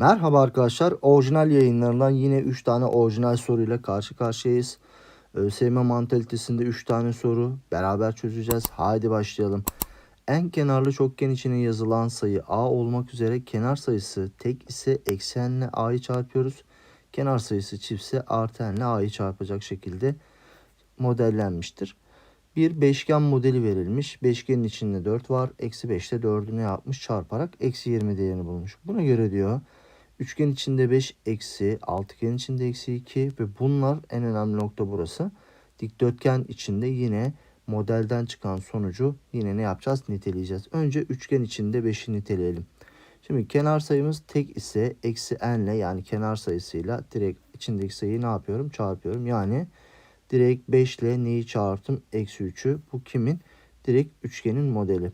Merhaba arkadaşlar. Orijinal yayınlarından yine 3 tane orijinal soruyla karşı karşıyayız. ÖSYM mantalitesinde 3 tane soru beraber çözeceğiz. Haydi başlayalım. En kenarlı çokgen içine yazılan sayı a olmak üzere kenar sayısı tek ise eksenle a'yı çarpıyoruz. Kenar sayısı çiftse artı n'le a'yı çarpacak şekilde modellenmiştir. Bir beşgen modeli verilmiş. Beşgenin içinde 4 var. Eksi 5 ile 4'ü ne yapmış? Çarparak eksi 20 değerini bulmuş. Buna göre diyor üçgen içinde 5 eksi, altıgen içinde eksi 2 ve bunlar en önemli nokta burası. Dikdörtgen içinde yine modelden çıkan sonucu yine ne yapacağız? Niteleyeceğiz. Önce üçgen içinde 5'i niteleyelim. Şimdi kenar sayımız tek ise eksi n ile yani kenar sayısıyla direkt içindeki sayıyı ne yapıyorum? Çarpıyorum. Yani direkt 5 ile neyi çarptım? Eksi 3'ü. Bu kimin? Direkt üçgenin modeli.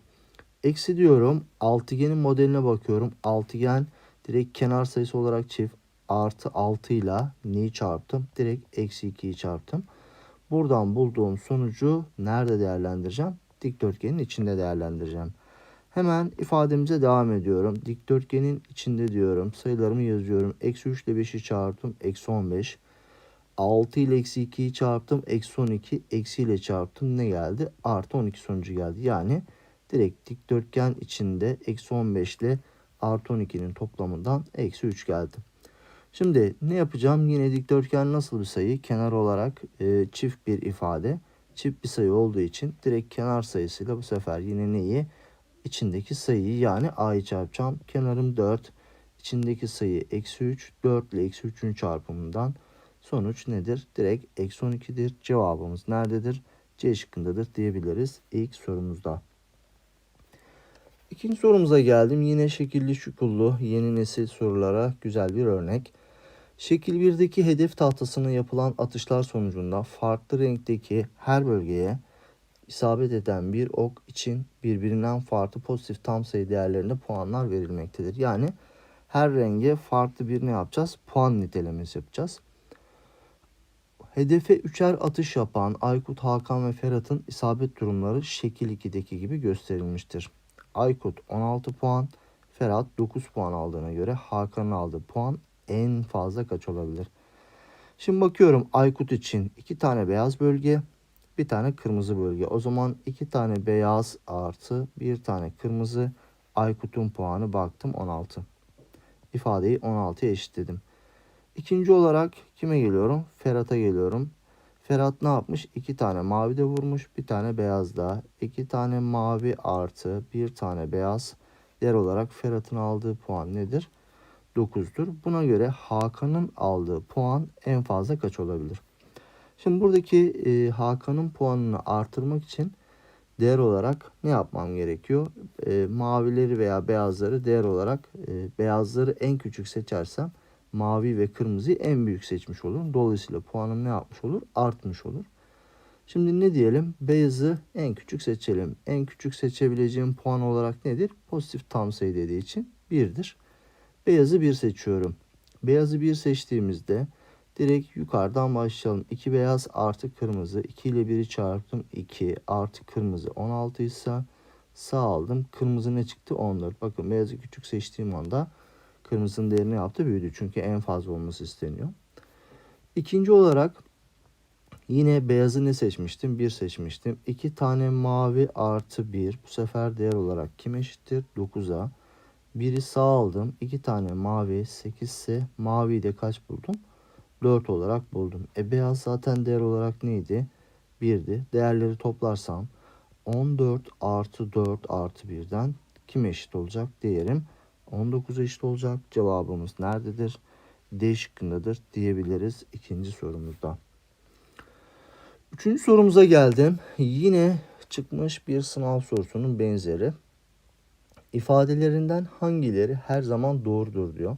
Eksi diyorum. Altıgenin modeline bakıyorum. Altıgen direkt kenar sayısı olarak çift artı 6 ile neyi çarptım? Direkt eksi 2'yi çarptım. Buradan bulduğum sonucu nerede değerlendireceğim? Dikdörtgenin içinde değerlendireceğim. Hemen ifademize devam ediyorum. Dikdörtgenin içinde diyorum. Sayılarımı yazıyorum. Eksi 3 ile 5'i çarptım. Eksi 15. 6 ile eksi 2'yi çarptım. Eksi 12. Eksi ile çarptım. Ne geldi? Artı 12 sonucu geldi. Yani direkt dikdörtgen içinde eksi 15 ile artı 12'nin toplamından eksi 3 geldi. Şimdi ne yapacağım? Yine dikdörtgen nasıl bir sayı? Kenar olarak e, çift bir ifade. Çift bir sayı olduğu için direkt kenar sayısıyla bu sefer yine neyi? İçindeki sayıyı yani a'yı çarpacağım. Kenarım 4. İçindeki sayı eksi 3. 4 ile eksi 3'ün çarpımından sonuç nedir? Direkt eksi 12'dir. Cevabımız nerededir? C şıkkındadır diyebiliriz ilk sorumuzda. İkinci sorumuza geldim. Yine şekilli şukullu yeni nesil sorulara güzel bir örnek. Şekil 1'deki hedef tahtasına yapılan atışlar sonucunda farklı renkteki her bölgeye isabet eden bir ok için birbirinden farklı pozitif tam sayı değerlerinde puanlar verilmektedir. Yani her renge farklı bir ne yapacağız? Puan nitelemesi yapacağız. Hedefe üçer atış yapan Aykut, Hakan ve Ferhat'ın isabet durumları şekil 2'deki gibi gösterilmiştir. Aykut 16 puan, Ferhat 9 puan aldığına göre Hakan'ın aldığı puan en fazla kaç olabilir? Şimdi bakıyorum Aykut için iki tane beyaz bölge, bir tane kırmızı bölge. O zaman iki tane beyaz artı bir tane kırmızı. Aykut'un puanı baktım 16. İfadeyi 16'ya eşitledim. İkinci olarak kime geliyorum? Ferhat'a geliyorum. Ferhat ne yapmış? İki tane mavi de vurmuş. Bir tane beyaz daha. İki tane mavi artı bir tane beyaz. Değer olarak Ferhat'ın aldığı puan nedir? 9'dur. Buna göre Hakan'ın aldığı puan en fazla kaç olabilir? Şimdi buradaki e, Hakan'ın puanını artırmak için değer olarak ne yapmam gerekiyor? E, mavileri veya beyazları değer olarak e, beyazları en küçük seçersem mavi ve kırmızıyı en büyük seçmiş olurum. Dolayısıyla puanım ne yapmış olur? Artmış olur. Şimdi ne diyelim? Beyazı en küçük seçelim. En küçük seçebileceğim puan olarak nedir? Pozitif tam sayı dediği için 1'dir. Beyazı 1 seçiyorum. Beyazı 1 seçtiğimizde direkt yukarıdan başlayalım. 2 beyaz artı kırmızı. 2 ile 1'i çarptım. 2 artı kırmızı 16 ise sağ aldım. Kırmızı ne çıktı? 14. Bakın beyazı küçük seçtiğim anda kırmızının değerini yaptı büyüdü. Çünkü en fazla olması isteniyor. İkinci olarak yine beyazı ne seçmiştim? 1 seçmiştim. 2 tane mavi artı 1. Bu sefer değer olarak kim eşittir? 9'a. Biri sağ aldım. 2 tane mavi 8 ise maviyi de kaç buldum? 4 olarak buldum. E beyaz zaten değer olarak neydi? 1'di. Değerleri toplarsam 14 artı 4 artı 1'den kim eşit olacak? Değerim 19 eşit olacak. Cevabımız nerededir? D şıkkındadır diyebiliriz ikinci sorumuzda. Üçüncü sorumuza geldim. Yine çıkmış bir sınav sorusunun benzeri. İfadelerinden hangileri her zaman doğrudur diyor.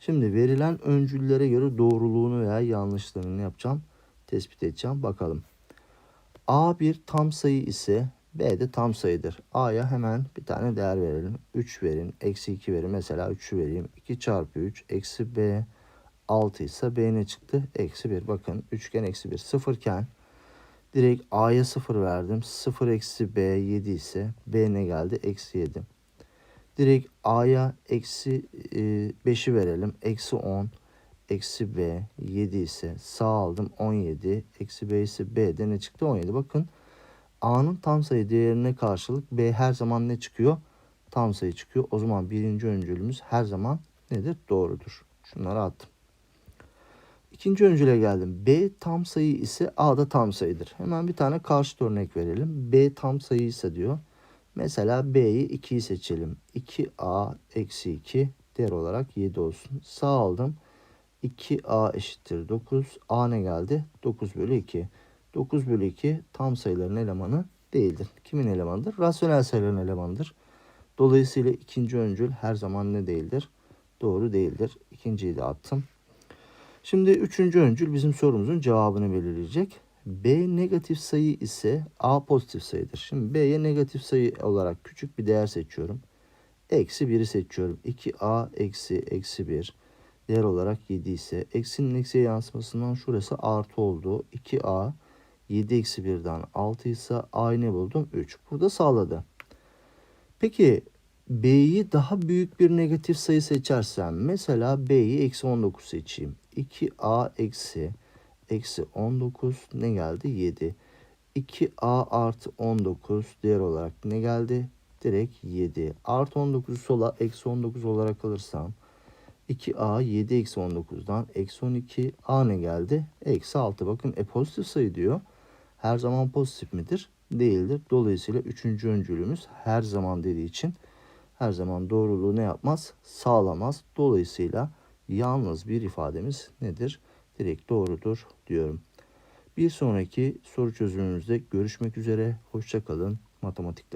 Şimdi verilen öncüllere göre doğruluğunu veya yanlışlığını yapacağım? Tespit edeceğim. Bakalım. A bir tam sayı ise B de tam sayıdır. A'ya hemen bir tane değer verelim. 3 verin. Eksi 2 verin. Mesela 3'ü vereyim. 2 çarpı 3 eksi B 6 ise B ne çıktı? Eksi 1. Bakın üçgen eksi 1. Sıfırken direkt A'ya 0 verdim. 0 eksi B 7 ise B ne geldi? Eksi 7. Direkt A'ya eksi 5'i verelim. Eksi 10. Eksi B 7 ise sağ aldım 17. Eksi B ise B'de ne çıktı? 17. Bakın A'nın tam sayı değerine karşılık B her zaman ne çıkıyor? Tam sayı çıkıyor. O zaman birinci öncülümüz her zaman nedir? Doğrudur. Şunları attım. İkinci öncüle geldim. B tam sayı ise A da tam sayıdır. Hemen bir tane karşıt örnek verelim. B tam sayı ise diyor. Mesela B'yi 2'yi seçelim. 2A eksi 2 değer olarak 7 olsun. Sağ aldım. 2A eşittir 9. A ne geldi? 9 bölü 2. 9 bölü 2 tam sayıların elemanı değildir. Kimin elemanıdır? Rasyonel sayıların elemanıdır. Dolayısıyla ikinci öncül her zaman ne değildir? Doğru değildir. İkinciyi de attım. Şimdi üçüncü öncül bizim sorumuzun cevabını belirleyecek. B negatif sayı ise A pozitif sayıdır. Şimdi B'ye negatif sayı olarak küçük bir değer seçiyorum. Eksi 1'i seçiyorum. 2A eksi eksi 1 değer olarak 7 ise eksinin eksiye yansımasından şurası artı oldu. 2A 7 eksi 1'den 6 ise A'yı buldum? 3. Burada sağladı. Peki B'yi daha büyük bir negatif sayı seçersem mesela B'yi eksi 19 seçeyim. 2A eksi eksi 19 ne geldi? 7. 2A artı 19 değer olarak ne geldi? Direkt 7. Artı 19'u sola eksi 19 olarak alırsam 2A 7 eksi 19'dan eksi 12 A ne geldi? Eksi 6. Bakın e pozitif sayı diyor. Her zaman pozitif midir? Değildir. Dolayısıyla üçüncü öncülümüz her zaman dediği için her zaman doğruluğu ne yapmaz? Sağlamaz. Dolayısıyla yalnız bir ifademiz nedir? Direkt doğrudur diyorum. Bir sonraki soru çözümümüzde görüşmek üzere. Hoşçakalın matematikte.